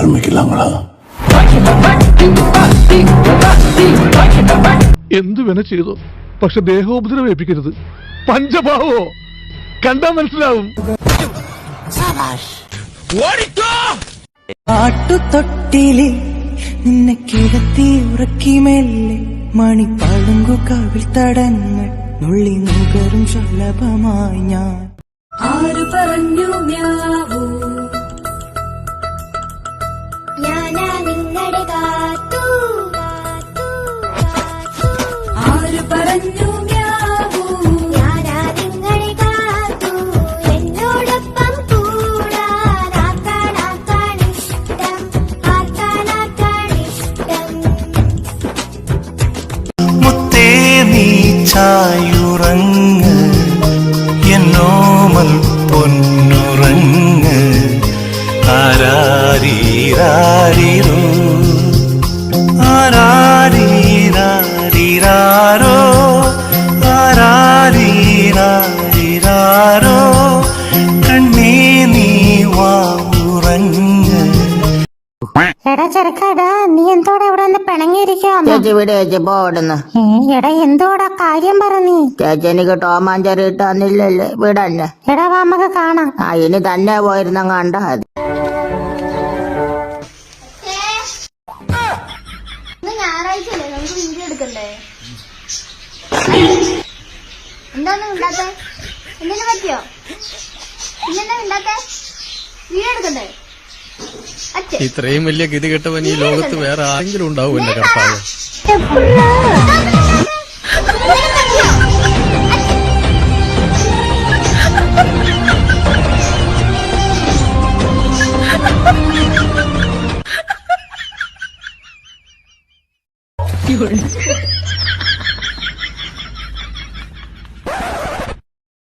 ആരംഭിക്കില്ല എന്തു വേണ ചെയ്തു? പക്ഷെ ദേഹോപദ്രവേപ്പിക്കരുത് പഞ്ചഭാവോ? കണ്ടാ മനസ്സിലാവും. പാട്ടുതൊട്ടിലെ നിന്നെ കിടത്തി ഉറക്കി മെല്ലെ മണിപ്പാടുങ്കു കാവിൽ തടങ്ങൾ നുള്ളി നുകരും ശലഭമായി ഞാൻ. ആര് പറഞ്ഞു ഞാവൂ? ചായുറങ്ങ്. എന്നോമൽ പൊന്നുറങ്ങ്. ആരാരീരാരിരോ എടാ ചെറുക്കടാ നീ എന്തോടാ ഇവിടെ നിന്ന് പിണങ്ങിയിരിക്കാന്നോ ചേച്ചി വിട് ചേച്ചി പോടുന്നു ഏ, എടാ എന്തോടാ കാര്യം പറ നീ. ചേച്ചി എനിക്ക് ടോമാഞ്ചറി ഇട്ടാന്നില്ലല്ലേ വിടന്നെ എടാ വാ നമുക്ക് കാണാം. ആ ഇനി തന്നെ പോയിരുന്ന കണ്ട മതി. ഇന്ന് ഞായറാഴ്ച നമുക്ക് വീഡിയോ എടുക്കണ്ടേ? എന്താന്ന് ഉണ്ടാത്തെ എന്തിനു പറ്റിയോ? ഇന്നെന്താ ഉണ്ടാത്തെ വീഡിയോ എടുക്കണ്ടേ? ഇത്രയും വലിയ ഗതികെട്ടവൻ ഈ ലോകത്ത് വേറെ ആരെങ്കിലും ഉണ്ടാവും എന്റെ കർത്താവ്.